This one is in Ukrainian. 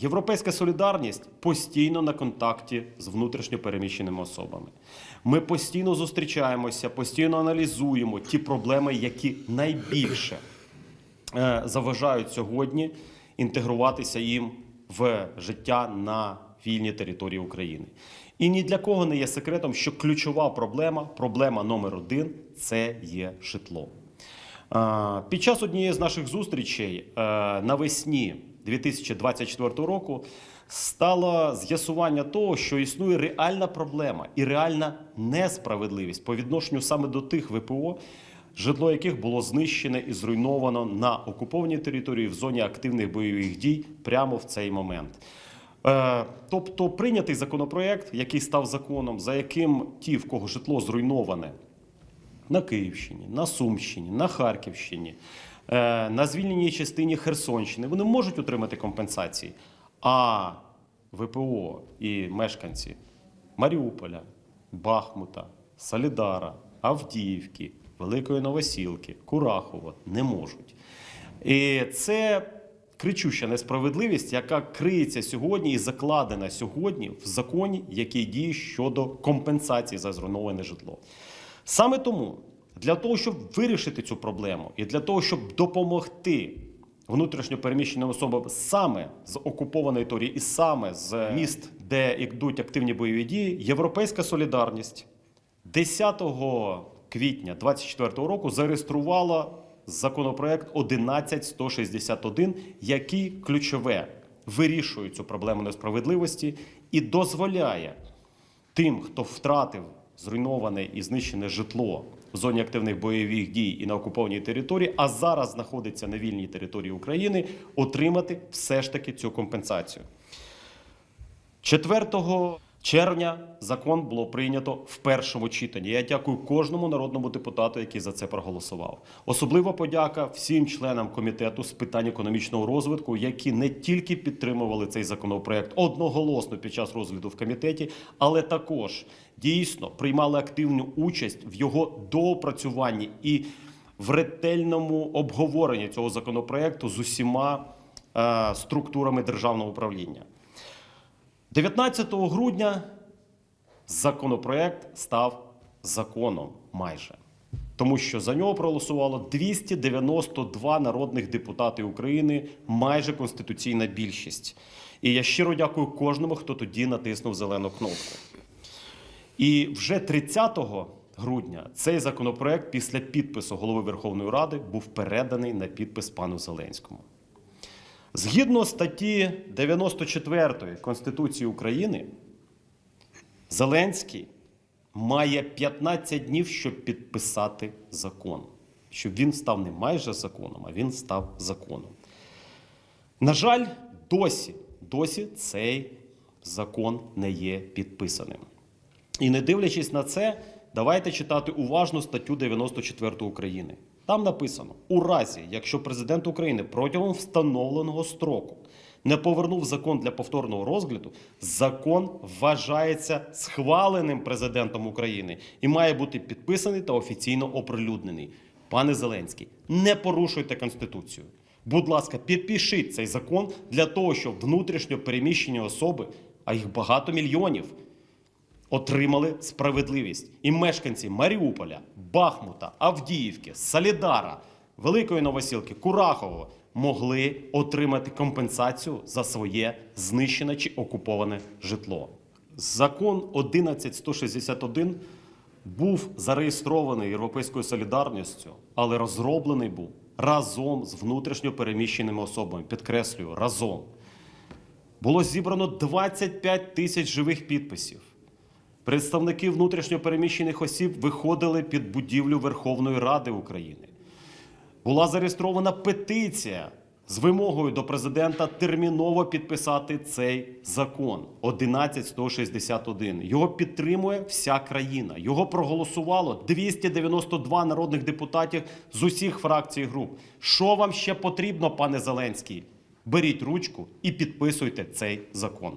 Європейська солідарність постійно на контакті з внутрішньо переміщеними особами. Ми постійно зустрічаємося, постійно аналізуємо ті проблеми, які найбільше е, заважають сьогодні інтегруватися їм в життя на вільній території України. І ні для кого не є секретом, що ключова проблема, проблема номер один це є житло. Е, Під час однієї з наших зустрічей е, навесні 2024 року стало з'ясування того, що існує реальна проблема і реальна несправедливість по відношенню саме до тих ВПО, житло яких було знищене і зруйновано на окупованій території в зоні активних бойових дій прямо в цей момент. Е, Тобто прийнятий законопроект, який став законом, за яким ті, в кого житло зруйноване, на Київщині, на Сумщині, на Харківщині, е, на звільненій частині Херсонщини. Вони можуть отримати компенсації. А ВПО і мешканці Маріуполя, Бахмута, Солідара, Авдіївки, Великої Новосілки, Курахова не можуть. І це кричуща несправедливість, яка криється сьогодні і закладена сьогодні в законі, який діє щодо компенсації за зруйноване житло. Саме тому, для того, щоб вирішити цю проблему, і для того, щоб допомогти внутрішньо переміщеним особам саме з окупованої території і саме з міст, де йдуть активні бойові дії, Європейська солідарність 10 квітня 2024 року зареєструвала законопроект 11161, який ключове вирішує цю проблему несправедливості і дозволяє тим, хто втратив зруйноване і знищене житло в зоні активних бойових дій і на окупованій території, а зараз знаходиться на вільній території України, отримати все ж таки цю компенсацію. 4 червня закон було прийнято в першому читанні. Я дякую кожному народному депутату, який за це проголосував. Особлива подяка всім членам комітету з питань економічного розвитку, які не тільки підтримували цей законопроект одноголосно під час розгляду в комітеті, але також дійсно приймали активну участь в його доопрацюванні і в ретельному обговоренні цього законопроекту з усіма е, структурами державного управління. 19 грудня законопроект став законом майже. Тому що за нього проголосувало 292 народних депутати України, майже конституційна більшість. І я щиро дякую кожному, хто тоді натиснув зелену кнопку. І вже 30 грудня цей законопроект після підпису голови Верховної Ради був переданий на підпис пану Зеленському. Згідно статті 94 Конституції України, Зеленський має 15 днів, щоб підписати закон, щоб він став не майже законом, а він став законом. На жаль, досі, досі цей закон не є підписаним. І не дивлячись на це, давайте читати уважно статтю 94 України. Там написано: у разі, якщо президент України протягом встановленого строку не повернув закон для повторного розгляду, закон вважається схваленим президентом України і має бути підписаний та офіційно оприлюднений. Пане Зеленський, не порушуйте конституцію. Будь ласка, підпишіть цей закон для того, щоб внутрішньо переміщені особи, а їх багато мільйонів, отримали справедливість. І мешканці Маріуполя, Бахмута, Авдіївки, Солідара, Великої Новосілки, Курахового могли отримати компенсацію за своє знищене чи окуповане житло. Закон 11161 був зареєстрований Європейською солідарністю, але розроблений був разом з внутрішньо переміщеними особами. Підкреслюю, разом. Було зібрано 25 тисяч живих підписів. Представники внутрішньо переміщених осіб виходили під будівлю Верховної Ради України. Була зареєстрована петиція з вимогою до президента терміново підписати цей закон 11161. Його підтримує вся країна. Його проголосувало 292 народних депутатів з усіх фракцій і груп. Що вам ще потрібно, пане Зеленський? Беріть ручку і підписуйте цей закон.